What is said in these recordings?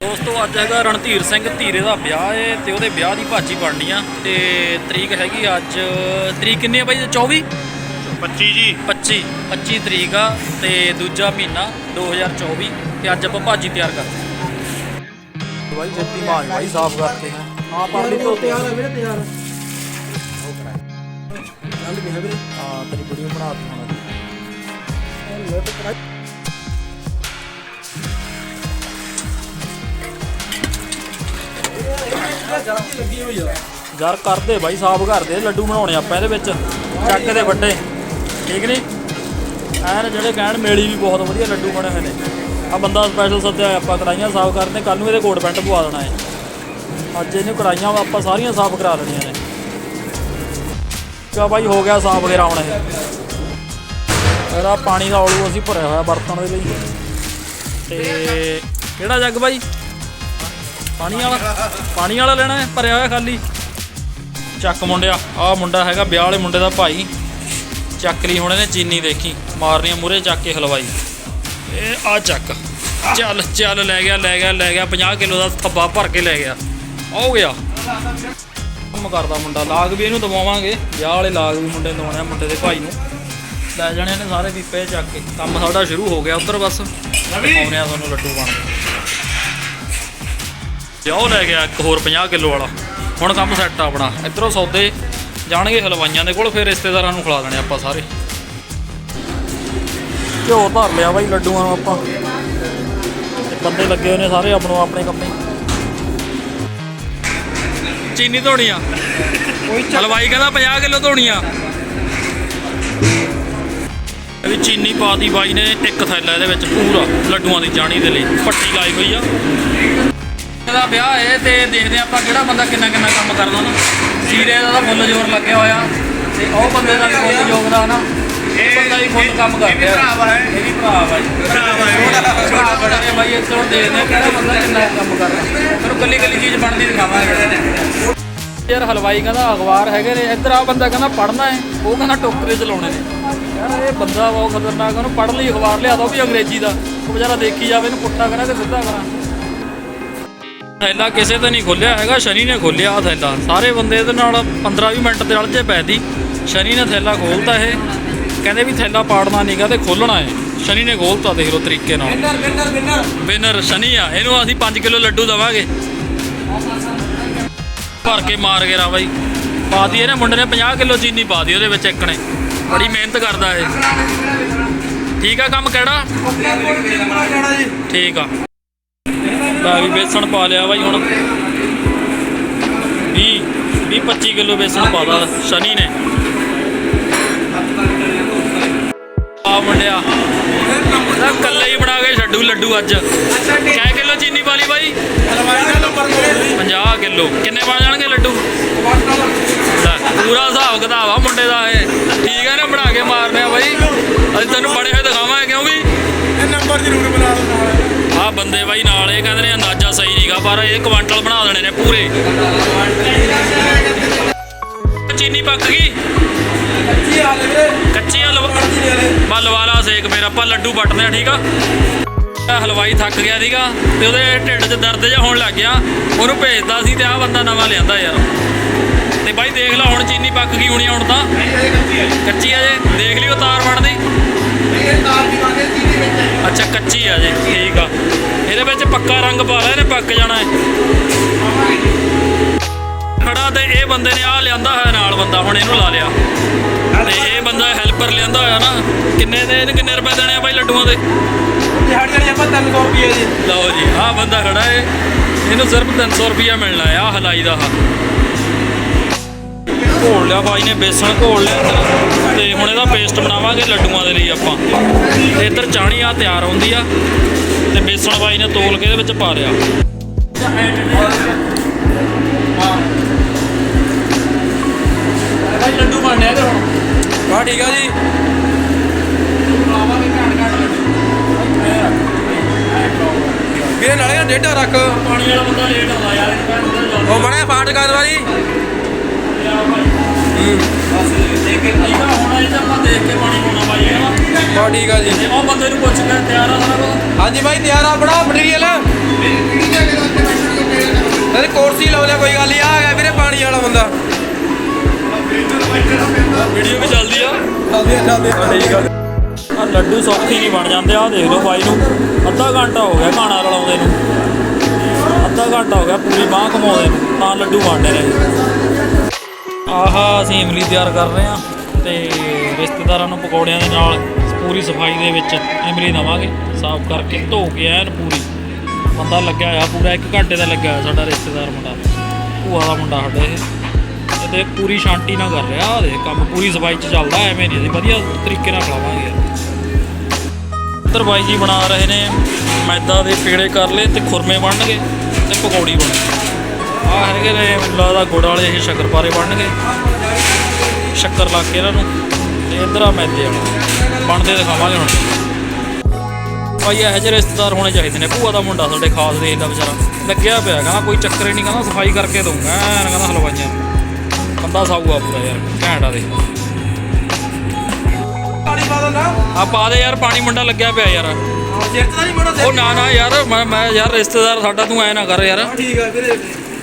ਦੋਸਤੋ ਅੱਜ ਹੈਗਾ ਰਣਧੀਰ ਸਿੰਘ ਧੀਰੇ ਦਾ ਵਿਆਹ ਏ ਤੇ ਉਹਦੇ ਵਿਆਹ ਦੀ ਭਾਜੀ ਬਣਨੀ ਆ ਤੇ ਤਰੀਕ ਹੈਗੀ ਅੱਜ ਤਰੀਕ ਕਿੰਨੀ ਆ ਬਾਈ? 24 25 ਜੀ। 25 25 ਤਰੀਕ ਆ ਤੇ ਦੂਜਾ ਮਹੀਨਾ 2024 ਤੇ ਅੱਜ ਆਪਾਂ ਭਾਜੀ ਤਿਆਰ ਕਰਦੇ ਹਾਂ ਬਾਈ ਜੱਤੀ ਮਾਰ ਬਾਈ ਸਾਫ਼ ਕਰਕੇ ਆ। ਪਾਣੀ ਤੋਂ ਤਿਆਰ ਹੈ ਵੀਰੇ ਤਿਆਰ ਚੱਲ ਗਿਆ ਵੀਰੇ। ਹਾਂ ਤੇਰੀ ਵੀਡੀਓ ਬਣਾ ਦਿੱਤੀ ਲੱਗੀ ਹੋਈ ਆ ਯਾਰ ਕਰਦੇ ਬਾਈ, ਸਾਫ਼ ਕਰਦੇ। ਲੱਡੂ ਬਣਾਉਣੇ ਆਪਾਂ ਇਹਦੇ ਵਿੱਚ, ਚੱਕ ਦੇ ਵੱਡੇ। ਠੀਕ ਨਹੀਂ ਐਨ ਜਿਹੜੇ ਕਹਿਣ, ਮੇਲੀ ਵੀ ਬਹੁਤ ਵਧੀਆ ਲੱਡੂ ਬਣੇ ਹੋਏ ਨੇ। ਆ ਬੰਦਾ ਸਪੈਸ਼ਲ ਸੱਦਿਆ ਹੋਇਆ, ਆਪਾਂ ਕੜਾਈਆਂ ਸਾਫ਼ ਕਰਦੇ ਕੱਲ ਨੂੰ ਇਹਦੇ ਕੋਟ ਪੈਂਟ ਪਵਾ ਦੇਣਾ ਹੈ ਅੱਜ ਇਹਨੂੰ ਕੜਾਈਆਂ ਆਪਾਂ ਸਾਰੀਆਂ ਸਾਫ਼ ਕਰਾ ਲੈਣੀਆਂ ਨੇ। ਚਾ ਬਾਈ, ਹੋ ਗਿਆ ਸਾਫ਼ ਵਗੈਰਾ ਹੁਣ ਇਹ। ਇਹਦਾ ਪਾਣੀ ਦਾ ਔਲੂ ਅਸੀਂ ਭਰਿਆ ਹੋਇਆ ਬਰਤਨ ਦੇ ਲਈ। ਤੇ ਕਿਹੜਾ ਜੱਗ ਬਾਈ? ਪਾਣੀ ਵਾਲਾ ਪਾਣੀ ਵਾਲਾ ਲੈਣਾ ਹੈ ਭਰਿਆ ਹੋਇਆ ਖਾਲੀ। ਚੱਕ ਮੁੰਡਿਆ ਆਹ ਮੁੰਡਾ ਹੈਗਾ ਵਿਆਹ ਵਾਲੇ ਮੁੰਡੇ ਦਾ ਭਾਈ। ਚੱਕ ਲਈ ਹੁਣ ਇਹਨੇ ਚੀਨੀ ਦੇਖੀ ਮਾਰਨੀਆਂ ਮੂਰੇ ਚੱਕ ਕੇ ਹਲਵਾਈ। ਇਹ ਆ ਚੱਕ ਚੱਲ ਚੱਲ ਲੈ ਗਿਆ ਲੈ ਗਿਆ ਲੈ ਗਿਆ 50 ਕਿਲੋ ਦਾ ਥੱਬਾ ਭਰ ਕੇ ਲੈ ਗਿਆ। ਹੋ ਗਿਆ। ਕੰਮ ਕਰਦਾ ਮੁੰਡਾ ਲਾਗ ਵੀ ਇਹਨੂੰ ਦਵਾਵਾਂਗੇ। ਵਿਆਹ ਵਾਲੇ ਲਾਗ ਵੀ ਮੁੰਡੇ ਨੂੰ ਦਵਾਉਣੇ ਮੁੰਡੇ ਦੇ ਭਾਈ ਨੂੰ। ਲੈ ਜਾਣੇ ਨੇ ਸਾਰੇ ਪੀਪੇ ਚੱਕ ਕੇ। ਕੰਮ ਸਾਡਾ ਸ਼ੁਰੂ ਹੋ ਗਿਆ ਉਧਰ ਬਸ। ਦਿਖਾਉਂਦੇ ਆ ਤੁਹਾਨੂੰ ਲੱਡੂ ਬਣਦੇ ਤੇ ਉਹ ਲੈ ਗਿਆ ਇੱਕ ਹੋਰ 50 ਕਿਲੋ ਵਾਲਾ। ਹੁਣ ਕੰਮ ਸੈੱਟ ਆ ਆਪਣਾ। ਇਧਰੋਂ ਸੌਦੇ ਜਾਣਗੇ ਹਲਵਾਈਆਂ ਦੇ ਕੋਲ ਫਿਰ ਰਿਸ਼ਤੇਦਾਰਾਂ ਨੂੰ ਖਿਲਾ ਦੇਣੇ ਆਪਾਂ ਸਾਰੇ। ਘਿਓ ਧਰ ਲਿਆ ਬਾਈ ਲੱਡੂਆਂ ਨੂੰ ਆਪਾਂ। ਬੰਦੇ ਲੱਗੇ ਹੋਏ ਨੇ ਸਾਰੇ ਆਪਣੋ ਆਪਣੇ ਕੰਮੇ। ਚੀਨੀ ਧੋਣੀ ਆ ਹਲਵਾਈ ਕਹਿੰਦਾ 50 ਕਿਲੋ ਧੋਣੀ ਆ ਇਹ ਵੀ ਚੀਨੀ ਪਾਤੀ ਬਾਈ ਨੇ ਇੱਕ ਥੈਲਾ ਇਹਦੇ ਵਿੱਚ ਪੂਰਾ ਲੱਡੂਆਂ ਦੀ ਜਾਣੀ ਦੇ ਲਈ। ਪੱਟੀ ਲਾਈ ਹੋਈ ਆ। ਇਹਦਾ ਵਿਆਹ ਹੈ ਤੇ ਦੇਖਦੇ ਆਪਾਂ ਕਿਹੜਾ ਬੰਦਾ ਕਿੰਨਾ ਕਿੰਨਾ ਕੰਮ ਕਰਦਾ ਨਾ ਸੀਰੇ ਦਾ ਤਾਂ ਫੁੱਲ ਜ਼ੋਰ ਲੱਗਿਆ ਹੋਇਆ ਤੇ ਉਹ ਬੰਦੇ ਦਾ ਵੀ ਫੁੱਲ ਯੋਗਦਾਨ ਆ ਇਹ ਬੰਦਾ ਵੀ ਫੁੱਲ ਕੰਮ ਕਰ ਰਿਹਾ ਇਹ ਵੀ ਭਰਾ ਬਾਈ ਭਰਾ ਬੜਾ ਨੇ ਬਾਈ ਇੱਥੇ ਹੁਣ ਦੇਖਦੇ ਹਾਂ ਕਿਹੜਾ ਬੰਦਾ ਕਿੰਨਾ ਕੰਮ ਕਰਦਾ। ਫਿਰ ਕੱਲੀ ਕੱਲੀ ਚੀਜ਼ ਬਣਦੀ ਦਿਖਾਵਾਂਗੇ। ਯਾਰ ਹਲਵਾਈ ਕਹਿੰਦਾ ਅਖਬਾਰ ਹੈਗੇ ਨੇ। ਇੱਧਰ ਆ ਬੰਦਾ ਕਹਿੰਦਾ ਪੜਨਾ ਹੈ। ਉਹ ਕਹਿੰਦਾ ਟੋਕਰੇ ਚਲਾਉਣੇ ਨੇ। ਯਾਰ ਇਹ ਬੰਦਾ ਬਹੁਤ ਖਤਰਨਾਕ ਉਹਨੂੰ ਪੜ੍ਹ ਲਈ ਅਖਬਾਰ ਲਿਆ ਦੋ ਵੀ ਅੰਗਰੇਜ਼ੀ ਦਾ। ਉਹ ਵਿਚਾਰਾ ਦੇਖੀ ਜਾਵੇ ਇਹਨੂੰ ਪੁੱਠਾ ਕਰਾਂ ਤੇ ਸਿੱਧਾ ਕਰਾਂ। ਥੈਲਾ ਕਿਸੇ ਤੇ ਨਹੀਂ ਖੋਲਿਆ ਹੈਗਾ ਸ਼ਨੀ ਨੇ ਖੋਲਿਆ ਆ ਥੈਲਾ। ਸਾਰੇ ਬੰਦੇ ਇਹਦੇ ਨਾਲ 15-20 ਮਿੰਟ ਦੇ ਅਲਝੇ ਪੈ ਦੀ ਸ਼ਨੀ ਨੇ ਥੈਲਾ ਖੋਲਤਾ ਇਹ। ਕਹਿੰਦੇ ਵੀ ਥੈਲਾ ਪਾੜਨਾ ਨਹੀਂਗਾ ਤੇ ਖੋਲਣਾ ਹੈ ਸ਼ਨੀ ਨੇ ਖੋਲਤਾ ਦੇਖ ਲਓ ਤਰੀਕੇ ਨਾਲ। ਵਿਨਰ ਵਿਨਰ ਵਿਨਰ ਵਿਨਰ ਸ਼ਨੀ ਆ। ਇਹਨੂੰ ਅਸੀਂ 5 ਕਿਲੋ ਲੱਡੂ ਦਵਾਂਗੇ। ਭਰ ਕੇ ਮਾਰ ਕੇ ਰਾ ਬਾਈ। ਪਾਤੀ ਇਹਨੇ ਮੁੰਡੇ ਨੇ 50 ਕਿਲੋ ਚੀਨੀ ਪਾਤੀ ਉਹਦੇ ਵਿੱਚ ਇੱਕ ਨੇ। ਬੜੀ ਮਿਹਨਤ ਕਰਦਾ ਇਹ। ਠੀਕ ਆ ਕੰਮ ਕਿਹੜਾ? ਠੀਕ ਆ। ਲੈ ਵੀ ਬੇਸਣ ਪਾ ਲਿਆ ਬਾਈ ਹੁਣ। 20 20 25 ਕਿਲੋ ਬੇਸਣ ਪਾਦਾ ਸ਼ਨੀ ਨੇ। ਆ ਮੁੰਡਿਆ ਇਹਦਾ ਕੱਲੇ ਹੀ ਬਣਾ ਕੇ ਛੱਡੂ ਲੱਡੂ ਅੱਜ। ਕਿੰਨੇ ਕਿਲੋ ਚੀਨੀ ਪਾ ਲਈ ਬਾਈ? ਹਲਵਾਈ ਦਾ ਨੰਬਰ ਦੇ 50 ਕਿਲੋ। ਕਿੰਨੇ ਬਣ ਜਾਣਗੇ ਲੱਡੂ? ਪੂਰਾ ਹਿਸਾਬ ਕਿਤਾਬ ਆ ਮੁੰਡੇ ਦਾ ਇਹ। ਠੀਕ ਹੈ ਨਾ ਬਣਾ ਕੇ ਮਾਰਨੇ ਆ ਬਾਈ। ਅਸੀਂ ਤੈਨੂੰ ਬੜੇ ਹੋਏ ਦਿਖਾਵਾਂਗੇ ਕਿਉਂ ਵੀ? ਇਹ ਨੰਬਰ ਜ਼ਰੂਰ ਬੁਲਾ ਦਿਓ ਆ ਬੰਦੇ ਬਾਈ ਨਾਲ ਇਹ ਕਹਿੰਦੇ ਨੇ ਪਰ ਇਹ ਕੁਆਂਟਲ ਬਣਾ ਦੇਣੇ ਨੇ ਪੂਰੇ। ਚੀਨੀ ਪੱਕ ਗਈ। ਜੀ ਆ ਕੱਚੀ ਹਲਵਾ ਜੀ ਸੇਕ ਫਿਰ ਆਪਾਂ ਲੱਡੂ ਵੱਟਦੇ ਆ ਠੀਕ ਆ? ਹਲਵਾਈ ਥੱਕ ਗਿਆ ਸੀਗਾ ਤੇ ਉਹਦੇ ਢਿੱਡ 'ਚ ਦਰਦ ਜਿਹਾ ਹੋਣ ਲੱਗ ਗਿਆ। ਉਹਨੂੰ ਭੇਜਦਾ ਸੀ ਤੇ ਆਹ ਬੰਦਾ ਨਵਾਂ ਲਿਆਂਦਾ ਯਾਰ। ਤੇ ਬਾਈ ਦੇਖ ਲਾ, ਹੁਣ ਚੀਨੀ ਪੱਕ ਗਈ ਹੋਣੀ ਹੁਣ ਤਾਂ। ਕੱਚੀ ਆ ਜੇ, ਦੇਖ ਲਿਓ ਤਾਰ ਬਣਦੀ। ਅੱਛਾ, ਕੱਚੀ ਆ ਜੇ, ਠੀਕ ਆ। ਇਹਦੇ ਵਿੱਚ ਪੱਕਾ ਰੰਗ ਪਾ ਲਿਆ ਇਹਨੇ ਪੱਕ ਜਾਣਾ ਹੈ ਖੜਾ ਤੇ ਇਹ ਬੰਦੇ ਨੇ ਆ ਲਿਆਂਦਾ ਹੋਇਆ ਨਾਲ ਬੰਦਾ ਹੁਣ ਇਹਨੂੰ ਲਾ ਲਿਆ। ਤੇ ਇਹ ਬੰਦਾ ਹੈਲਪਰ ਲਿਆਂਦਾ ਹੋਇਆ ਨਾ ਕਿੰਨੇ ਦੇ ਇਹਨੂੰ ਕਿੰਨੇ ਰੁਪਏ ਦੇਣੇ ਆ ਬਾਈ ਲੱਡੂਆਂ ਦੇ? ਦਿਹਾੜੀ ਵਾਲੀ ਆਪਾਂ 300 ਰੁਪਏ ਜੀ। ਲਓ ਜੀ ਆਹ ਬੰਦਾ ਖੜਾ ਏ। ਇਹਨੂੰ ਸਿਰਫ 300 ਰੁਪਿਆ ਮਿਲਣਾ ਆਹ ਹਲਾਈ ਦਾ ਆਹ। ਘੋਲ ਲਿਆ ਬਾਈ ਨੇ ਬੇਸਣ ਘੋਲ ਲਿਆ ਤੇ ਹੁਣ ਇਹਦਾ ਪੇਸਟ ਬਣਾਵਾਂਗੇ ਲੱਡੂਆਂ ਦੇ ਲਈ ਆਪਾਂ। ਇੱਧਰ ਚਾਣੀ ਆ ਤਿਆਰ ਹੁੰਦੀ ਆ। ਤੇ ਬੇਸਣ ਬਾਈ ਨੇ ਤੋਲ ਕੇ ਇਹਦੇ ਵਿੱਚ ਪਾ ਲਿਆ। ਲੱਡੂ ਤੇ ਹੁਣ। ਠੀਕ ਆ ਜੀ। ਵੀਰੇ ਨਾਲੇ ਡੇਢਾ ਰੱਖ। ਪਾਣੀ ਵਾਲਾ ਬੰਦਾ ਲੇਟ ਆਉਂਦਾ ਯਾਰ ਉਹ ਬਣਾ ਫਾਟ ਕਰ ਵਾਲੀ ਠੀਕ ਆ ਹੁਣ ਇਹ ਤਾਂ ਆਪਾਂ ਦੇਖ ਕੇ ਪਾਣੀ ਪਾਉਣਾ ਬਾਈ ਹੈ ਨਾ? ਹਾਂ ਠੀਕ ਆ ਜੀ। ਤੇ ਉਹ ਬੰਦੇ ਨੂੰ ਪੁੱਛ ਕੇ ਤਿਆਰ ਆ ਸਾਰਾ ਕੁਝ ਹਾਂਜੀ ਬਾਈ ਤਿਆਰ ਆ ਬੜਾ ਮਟੀਰੀਅਲ ਗੱਲ ਹੀ ਆ ਗਿਆ ਵੀਰੇ ਪਾਣੀ ਵਾਲਾ ਬੰਦਾ। ਵੀਡੀਓ ਵੀ ਚੱਲਦੀ ਆ। ਚੱਲਦੇ ਆ ਚੱਲਦੇ ਆ ਠੀਕ ਆ। ਆ ਲੱਡੂ ਸੌਖੀ ਨਹੀਂ ਬਣ ਜਾਂਦੇ ਆ ਦੇਖ ਲਓ ਬਾਈ ਨੂੰ। ਅੱਧਾ ਘੰਟਾ ਹੋ ਗਿਆ ਖਾਣਾ ਰਲਾਉਂਦੇ ਨੂੰ। ਅੱਧਾ ਘੰਟਾ ਹੋ ਗਿਆ ਪੂਰੀ ਬਾਹ ਘਮਾਉਂਦੇ ਨੂੰ ਤਾਂ ਲੱਡੂ ਬਣਦੇ ਨੇ ਆਹਾ, ਅਸੀਂ ਇਮਲੀ ਤਿਆਰ ਕਰ ਰਹੇ ਹਾਂ ਤੇ ਰਿਸ਼ਤੇਦਾਰਾਂ ਨੂੰ ਪਕੌੜਿਆਂ ਦੇ ਨਾਲ ਪੂਰੀ ਸਫ਼ਾਈ ਦੇ ਵਿੱਚ ਇਮਲੀ ਦਵਾਂਗੇ। ਸਾਫ਼ ਕਰਕੇ ਧੋ ਕੇ ਐਨ ਪੂਰੀ। ਬੰਦਾ ਲੱਗਿਆ ਆ ਪੂਰਾ 1 ਘੰਟੇ ਦਾ ਲੱਗਿਆ ਹੋਇਆ ਸਾਡਾ ਰਿਸ਼ਤੇਦਾਰ ਮੁੰਡਾ। ਭੂਆ ਦਾ ਮੁੰਡਾ ਸਾਡਾ ਇਹ। ਇਹ ਪੂਰੀ ਸ਼ਾਂਤੀ ਨਾਲ ਕਰ ਰਿਹਾ ਆ ਦੇਖ ਕੰਮ ਪੂਰੀ ਸਫ਼ਾਈ 'ਚ ਚੱਲਦਾ, ਐਵੇਂ ਨਹੀਂ ਅਸੀਂ ਵਧੀਆ ਤਰੀਕੇ ਨਾਲ ਖਿਲਾਵਾਂਗੇ ਯਾਰ ਬਾਈ ਜੀ ਬਣਾ ਰਹੇ ਨੇ, ਮੈਦਾ ਦੇ ਪੇੜੇ ਕਰ ਲਏ ਤੇ ਖੁਰਮੇ ਬਣਨਗੇ ਤੇ ਪਕੌੜੀ ਬਣ ਆ ਹੈਗੇ ਨੇ ਮੈਨੂੰ ਲੱਗਦਾ ਗੁੜ ਵਾਲੇ ਇਹ ਸ਼ੱਕਰਪਾਰੇ ਬਣਨਗੇ। ਸ਼ੱਕਰ ਲਾ ਕੇ ਇਹਨਾਂ ਨੂੰ ਤੇ ਇੱਧਰ ਆ ਮੈਦੇ ਵਾਲਾ। ਬਣਦੇ ਦਿਖਾਵਾਂਗੇ ਹੁਣ। ਭਾਈ ਇਹੋ ਜਿਹੇ ਰਿਸ਼ਤੇਦਾਰ ਹੋਣੇ ਚਾਹੀਦੇ ਨੇ। ਭੂਆ ਦਾ ਮੁੰਡਾ ਸਾਡੇ ਖਾਸ ਦੇਖਦਾ ਵਿਚਾਰਾ। ਲੱਗਿਆ ਪਿਆ ਕਹਿੰਦਾ ਕੋਈ ਚੱਕਰ ਹੀ ਨਹੀਂ ਕਹਿੰਦਾ ਸਫ਼ਾਈ ਕਰਕੇ ਦਊਂਗਾ ਐਨ ਕਹਿੰਦਾ ਹਲਵਾਈਆਂ। ਬੰਦਾ ਸਾਊਗਾ ਪੂਰਾ ਯਾਰ ਘੈਂਟ ਆ ਦੇ ਪਾਣੀ ਪਾ ਦੋ ਨਾ ਆ ਪਾ ਦੇ ਯਾਰ ਪਾਣੀ ਮੁੰਡਾ ਲੱਗਿਆ ਪਿਆ ਯਾਰ। ਉਹ ਨਾ ਨਾ ਯਾਰ ਮੈਂ ਮੈਂ ਯਾਰ ਰਿਸ਼ਤੇਦਾਰ ਸਾਡਾ ਤੂੰ ਐ ਨਾ ਕਰ ਯਾਰ। ਠੀਕ ਆ ਵੀਰੇ।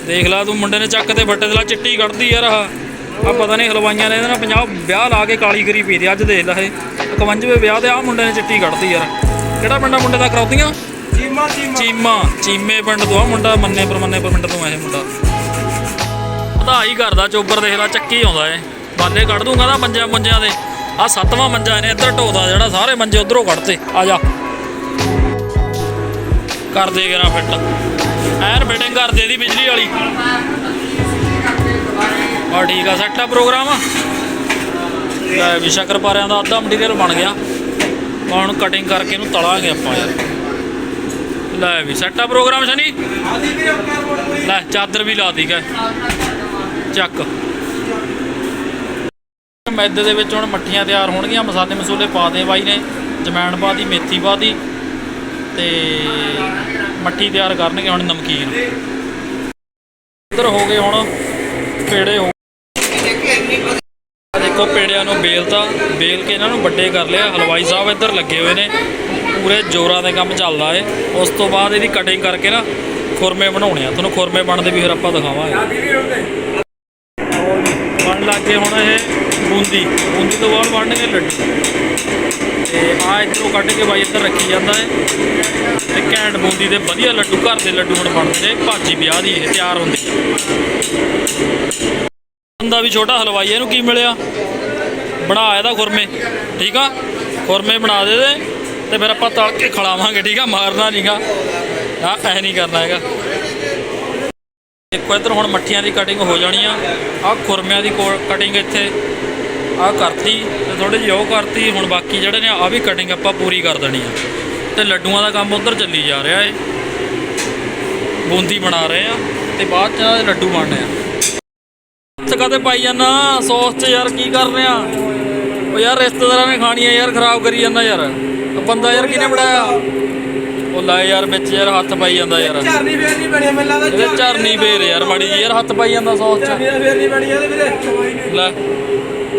ਦੇਖ ਲੈ ਤੂੰ ਮੁੰਡੇ ਨੇ ਚੱਕ ਤੇ ਬੱਟੇ ਦੇ ਲਾ ਚਿੱਟੀ ਕੱਢਦੀ ਯਾਰ ਆਹ। ਆ ਪਤਾ ਨਹੀਂ ਹਲਵਾਈਆਂ ਨੇ ਇਹਦੇ ਨਾਲ 50 ਵਿਆਹ ਲਾ ਕੇ ਕਾਲੀ ਕਰੀ ਦੀ ਅੱਜ ਦੇਖ ਲੈ ਇਹ। 51ਵੇਂ ਵਿਆਹ ਤੇ ਆ ਮੁੰਡੇ ਨੇ ਚਿੱਟੀ ਕੱਢਦੀ ਯਾਰ। ਕਿਹੜਾ ਪਿੰਡਾ ਮੁੰਡੇ ਦਾ ਕਰੌਦੀਆਂ ਚੀਮਾ ਚੀਮਾ। ਚੀਮਾ ਪਿੰਡ ਤੋਂ ਆ ਮੁੰਡਾ ਮੰਨੇ ਪਰਮੰਨੇ ਪਿੰਡ ਤੋਂ ਆ ਇਹ ਮੁੰਡਾ। ਵਧਾਈ ਕਰਦਾ ਚੋਬਰ ਦੇਖ ਲੈ ਚੱਕੀ ਆਉਂਦਾ ਏ ਬਾਲੇ ਕੱਢ ਦੂੰਗਾ ਨਾ ਮੰਜਿਆਂ ਮੰਜਿਆਂ ਦੇ। ਆ ਸੱਤਵਾਂ ਮੰਜਾ ਇਹਨੇ ਇੱਧਰ ਢੋਦਾ ਜਿਹੜਾ ਸਾਰੇ ਮੰਜੇ ਉਧਰੋਂ ਕੱਢਤੇ। ਆ ਜਾ। ਕਰ ਦੇ ਗੇਰਾ ਫਿੱਟ। ਐਨ ਫਿਟਿੰਗ ਕਰ ਦੇ ਦੀ ਬਿਜਲੀ ਵਾਲੀ। ਆ ਠੀਕ ਆ ਸੈੱਟ ਆ ਪ੍ਰੋਗਰਾਮ। ਲੈ ਵੀ ਸ਼ੱਕਰਪਾਰਿਆਂ ਦਾ ਅੱਧਾ ਮਟੀਰੀਅਲ ਬਣ ਗਿਆ। ਹੁਣ ਕਟਿੰਗ ਕਰਕੇ ਇਹਨੂੰ ਤਲਾਂਗੇ ਆਪਾਂ ਯਾਰ। ਲੈ ਵੀ ਸੈੱਟ ਆ ਪ੍ਰੋਗਰਾਮ ਸ਼ਨੀ। ਲੈ, ਚਾਦਰ ਵੀ ਲਾ ਦੀ ਗਏ ਚੱਕ। ਮੈਦੇ ਦੇ ਵਿੱਚ ਹੁਣ ਮੱਠੀਆਂ ਤਿਆਰ ਹੋਣਗੀਆਂ, ਮਸਾਲੇ ਮਸੂਲੇ ਪਾ ਦੇ ਬਾਈ ਨੇ। ਜਮੈਣ ਪਾ ਦੀ, ਮੇਥੀ ਪਾ ਦੀ। ਤੇ ਮੱਠੀ ਤਿਆਰ ਕਰਨਗੇ ਹੁਣ ਨਮਕੀਨ। ਇੱਧਰ ਹੋ ਗਏ ਹੁਣ ਪੇੜੇ ਹੋ ਦੇਖੋ ਪੇੜਿਆਂ ਨੂੰ ਬੇਲਤਾ, ਬੇਲ ਕੇ ਇਹਨਾਂ ਨੂੰ ਵੱਡੇ ਕਰ ਲਿਆ। ਹਲਵਾਈ ਸਾਹਿਬ ਇੱਧਰ ਲੱਗੇ ਹੋਏ ਨੇ, ਪੂਰੇ ਜ਼ੋਰਾਂ ਦੇ ਕੰਮ ਚੱਲਦਾ ਏ। ਉਸ ਤੋਂ ਬਾਅਦ ਇਹਦੀ ਕਟਿੰਗ ਕਰਕੇ ਨਾ ਖੁਰਮੇ ਬਣਾਉਣੇ ਆ। ਤੁਹਾਨੂੰ ਖੁਰਮੇ ਬਣਦੇ ਵੀ ਫਿਰ ਆਪਾਂ ਦਿਖਾਵਾਂਗੇ। ਬਣ ਲੱਗੇ ਹੁਣ ਇਹ ਬੂੰਦੀ ਬੂੰਦੀ ਤੋਂ ਬਾਅਦ ਬਣਨਗੇ ਲੱਡੂ। ਤੇ ਆ ਇੱਧਰੋਂ ਕੱਢ ਕੇ ਬਾਈ ਇੱਧਰ ਰੱਖੀ ਜਾਂਦਾ ਹੈ। ਤੇ ਘੈਂਟ ਬੂੰਦੀ ਦੇ ਵਧੀਆ ਲੱਡੂ, ਘਰ ਦੇ ਲੱਡੂ ਹੁਣ ਬਣਦੇ ਭਾਜੀ ਵਿਆਹ ਦੀ ਇਹ ਤਿਆਰ ਹੁੰਦੀ ਹੈ। ਬੰਦਾ ਵੀ ਛੋਟਾ ਹਲਵਾਈ ਇਹਨੂੰ ਕੀ ਮਿਲਿਆ? ਬਣਾ ਦਾ ਖੁਰਮੇ, ਠੀਕ ਆ? ਖੁਰਮੇ ਬਣਾ ਦੇ ਦੇ ਤੇ ਫਿਰ ਆਪਾਂ ਤਲ ਕੇ ਖਲਾਵਾਂਗੇ, ਠੀਕ ਆ? ਮਾਰਨਾ ਨਹੀਂਗਾ ਆ ਐ ਨਹੀਂ ਕਰਨਾ ਹੈਗਾ। ਦੇਖੋ ਇੱਧਰ ਹੁਣ ਮੱਠੀਆਂ ਦੀ ਕਟਿੰਗ ਹੋ ਜਾਣੀ ਆ। ਆ ਖੁਰਮਿਆਂ ਦੀ ਕਟਿੰਗ ਇੱਥੇ। ਆ ਕਰਤੀ ਤੇ ਥੋੜੀ ਜਿਹੀ ਉਹ ਕਰਤੀ ਹੁਣ ਬਾਕੀ ਜਿਹੜੇ ਨੇ ਆ ਵੀ ਕਟਿੰਗ ਆਪਾਂ ਪੂਰੀ ਕਰ ਦੇਣੀ ਆ। ਤੇ ਲੱਡੂਆਂ ਦਾ ਕੰਮ ਉਧਰ ਚੱਲੀ ਜਾ ਰਿਹਾ ਏ। ਬੂੰਦੀ ਬਣਾ ਰਹੇ ਆ ਤੇ ਬਾਅਦ ਚ ਲੱਡੂ ਬਣਨੇ ਆ। ਹੱਥ ਕਾਤੇ ਪਾਈ ਜਾਂਦਾ? ਸੌਸ ਚ ਯਾਰ ਕੀ ਕਰ ਰਿਹਾ? ਉਹ ਯਾਰ ਰਿਸ਼ਤੇਦਾਰਾਂ ਨੇ ਖਾਣੀ ਆ ਯਾਰ ਖਰਾਬ ਕਰੀ ਜਾਂਦਾ ਯਾਰ। ਉਹ ਬੰਦਾ ਯਾਰ ਕਿਹਨੇ ਬਣਾਇਆ? ਉਹ ਲੈ ਯਾਰ ਵਿੱਚ ਯਾਰ ਹੱਥ ਪਾਈ ਜਾਂਦਾ ਯਾਰ। ਝਰਨੀ ਫੇਰ ਨਹੀਂ ਬਣੀ ਮੈਨੂੰ ਲੱਗਦਾ ਝਰਨੀ ਫੇਰ ਯਾਰ ਮਾੜੀ ਜੀ ਯਾਰ ਹੱਥ ਪਾਈ ਜਾਂਦਾ ਸੌਸ ਚ। ਝਰਨੀ ਫੇਰ ਨਹੀਂ ਬਣੀ ਇਹਦੇ ਵੀਰੇ। ਲੈ।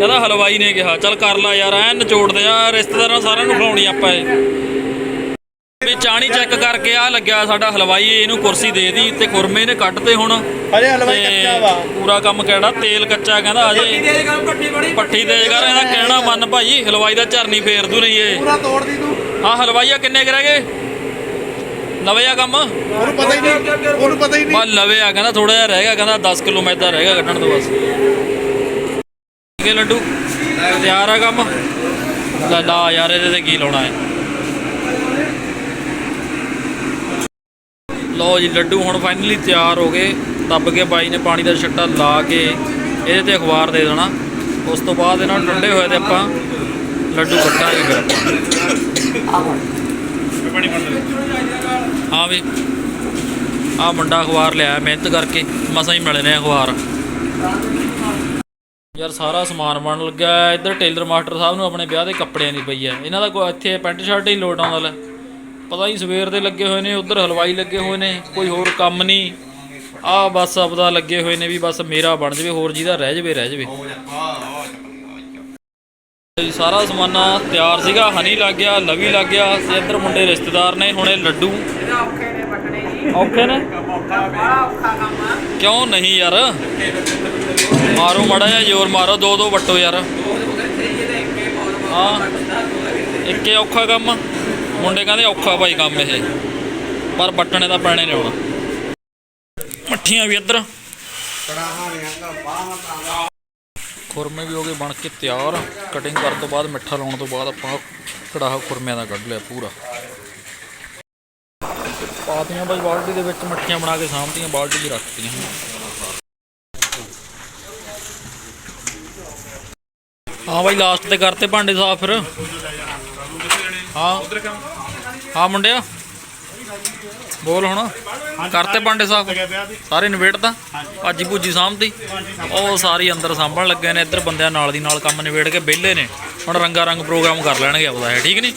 ਕਹਿੰਦਾ ਹਲਵਾਈ ਨੇ ਕਿਹਾ ਚੱਲ ਕਰ ਲਾ ਯਾਰ ਐਨ ਨਿਚੋੜਦੇ ਆ ਰਿਸ਼ਤੇਦਾਰਾਂ ਸਾਰਿਆਂ ਨੂੰ ਖਵਾਉਣੀ ਆਪਾਂ ਇਹ। ਵੀ ਚਾਣੀ ਚੈੱਕ ਕਰਕੇ ਆ ਲੱਗਿਆ ਸਾਡਾ ਹਲਵਾਈ ਇਹਨੂੰ ਕੁਰਸੀ ਦੇ ਦੀ ਤੇ ਖੁਰਮੇ ਨੇ ਕੱਢਤੇ ਹੁਣ। ਅਰੇ ਹਲਵਾਈ ਕੱਚਾ ਵਾ। ਪੂਰਾ ਕੰਮ ਕਿਹੜਾ ਤੇਲ ਕੱਚਾ ਕਹਿੰਦਾ ਪੱਟੀ ਅਜੇ ਦੇ ਕੰਮ ਪੱਟੀ ਬਣੀ ਪੱਠੀ ਤੇਜ ਕਰ ਇਹਦਾ ਕਹਿਣਾ ਮੰਨ ਭਾਈ ਹਲਵਾਈ ਦਾ ਝਰਨੀ ਫੇਰ ਦੂ ਨਹੀਂ ਇਹ ਪੂਰਾ ਤੋੜਦੀ ਤੂੰ। ਹਾਂ ਹਲਵਾਈਆ ਕਿੰਨੇ ਕੁ ਰਹਿ ਗਏ? ਲਵੇ ਆ ਕੰਮ? ਉਹਨੂੰ ਪਤਾ ਹੀ ਨਹੀਂ ਉਹਨੂੰ ਪਤਾ ਹੀ ਬਾ ਲਵੇ ਆ ਕਹਿੰਦਾ ਥੋੜਾ ਜਿਹਾ ਰਹਿ ਗਿਆ ਕਹਿੰਦਾ 10 ਕਿਲੋ ਮੈਦਾ ਰਹਿ ਗਿਆ ਕੱਢਣ ਤੋਂ ਬਸ। ਠੀਕ ਲੱਡੂ? ਤਿਆਰ ਆ ਕੰਮ? ਲੈ ਲਾ ਯਾਰ, ਇਹਦੇ ਤੇ ਕੀ ਲਾਉਣਾ ਹੈ? ਲਓ ਜੀ, ਲੱਡੂ ਹੁਣ ਫਾਈਨਲੀ ਤਿਆਰ ਹੋ ਗਏ। ਦੱਬ ਕੇ ਬਾਈ ਨੇ ਪਾਣੀ ਦਾ ਛੱਟਾ ਲਾ ਕੇ ਇਹਦੇ ਤੇ ਅਖਬਾਰ ਦੇ ਦੇਣਾ। ਉਸ ਤੋਂ ਬਾਅਦ ਇਹਨਾਂ ਨੂੰ ਠੰਡੇ ਹੋਏ ਤੇ ਆਪਾਂ ਲੱਡੂ ਕੱਟਾਂਗੇ ਫਿਰ। ਹਾਂ ਵੀ। ਆ ਮੁੰਡਾ ਅਖਬਾਰ ਲਿਆ ਮਿਹਨਤ ਕਰਕੇ, ਮਸਾਂ ਹੀ ਮਿਲੇ ਨੇ ਅਖਬਾਰ। ਯਾਰ ਸਾਰਾ ਸਮਾਨ ਬਣਨ ਲੱਗਾ ਹੈ। ਇੱਧਰ ਟੇਲਰ ਮਾਸਟਰ ਸਾਹਿਬ ਨੂੰ ਆਪਣੇ ਵਿਆਹ ਦੇ ਕੱਪੜਿਆਂ ਦੀ ਪਈ ਹੈ। ਇਹਨਾਂ ਦਾ ਕੋਈ ਇੱਥੇ ਪੈਂਟ ਸ਼ਰਟ ਹੀ ਲੋਟ ਆਉਂਦਾ ਲੈ। ਪਤਾ ਹੀ ਸਵੇਰ ਦੇ ਲੱਗੇ ਹੋਏ ਨੇ ਉੱਧਰ ਹਲਵਾਈ ਲੱਗੇ ਹੋਏ ਨੇ ਕੋਈ ਹੋਰ ਕੰਮ ਨਹੀਂ ਆ ਬਸ ਆਪਦਾ ਲੱਗੇ ਹੋਏ ਨੇ ਵੀ ਬਸ ਮੇਰਾ ਬਣ ਜਵੇ ਹੋਰ ਜਿਹਦਾ ਰਹਿ ਜਵੇ ਰਹਿ ਜਵੇ। ਜੀ ਸਾਰਾ ਸਮਾਨਾ ਤਿਆਰ ਸੀਗਾ ਹਨੀ ਲੱਗ ਗਿਆ ਲਵੀ ਲੱਗ ਗਿਆ ਤੇ ਇੱਧਰ ਮੁੰਡੇ ਰਿਸ਼ਤੇਦਾਰ ਨੇ ਹੁਣੇ ਲੱਡੂ। ਇਹਦਾ ਔਖੇ ਨੇ ਪਟਣੇ ਜੀ। ਔਖੇ ਨੇ? ਕਿਉਂ ਨਹੀਂ ਯਾਰ? ਮਾਰੋ ਮੜਾ ਜਿਹਾ ਜ਼ੋਰ ਮਾਰੋ, ਦੋ ਦੋ ਵੱਟੋ ਯਾਰ। ਹਾਂ, ਇੱਕੇ ਔਖਾ ਕੰਮ। ਮੁੰਡੇ ਕਹਿੰਦੇ ਔਖਾ ਭਾਈ ਕੰਮ ਇਹ। ਪਰ ਵੱਟਣੇ ਦਾ ਪੈਣੇ ਨੇ ਹੁਣ। ਮੱਠੀਆਂ ਵੀ ਇੱਧਰ। ਖੁਰਮੇ ਵੀ ਹੋ ਗਏ, ਬਣ ਕੇ ਤਿਆਰ। ਕਟਿੰਗ ਕਰਨ ਤੋਂ ਬਾਅਦ ਮਿੱਠਾ ਲਾਉਣ ਤੋਂ ਬਾਅਦ ਆਪਾਂ ਕੜਾਹ ਖੁਰਮਿਆਂ ਦਾ ਕੱਢ ਲਿਆ ਪੂਰਾ। ਪਾਤੀਆਂ ਬਾਈ ਬਾਲਟੀ ਦੇ ਵਿੱਚ ਮੱਠੀਆਂ ਬਣਾ ਕੇ ਸਾਂਭਤੀਆਂ, ਬਾਲਟੀ 'ਚ ਰੱਖਤੀਆਂ। ਹਾਂ ਬਾਈ ਲਾਸਟ ਤੇ ਕਰਤੇ ਭਾਂਡੇ ਸਾਫ਼ ਫਿਰ। ਹਾਂ। ਹਾਂ ਮੁੰਡਿਆ। ਬੋਲ ਹੁਣ। ਕਰਤੇ ਭਾਂਡੇ ਸਾਫ਼। ਸਾਰੇ ਨਿਬੇੜਦਾ ਭਾਜੀ ਭੂਜੀ ਸਾਂਭਦੀ ਉਹ ਸਾਰੀ ਅੰਦਰ ਸਾਂਭਣ ਲੱਗੇ ਨੇ। ਇੱਧਰ ਬੰਦਿਆਂ ਨਾਲ ਦੀ ਨਾਲ ਕੰਮ ਨਿਬੇੜ ਕੇ ਵਿਹਲੇ ਨੇ। ਹੁਣ ਰੰਗਾ ਰੰਗ ਪ੍ਰੋਗਰਾਮ ਕਰ ਲੈਣਗੇ ਆਪਦਾ ਇਹ, ਠੀਕ ਨਹੀਂ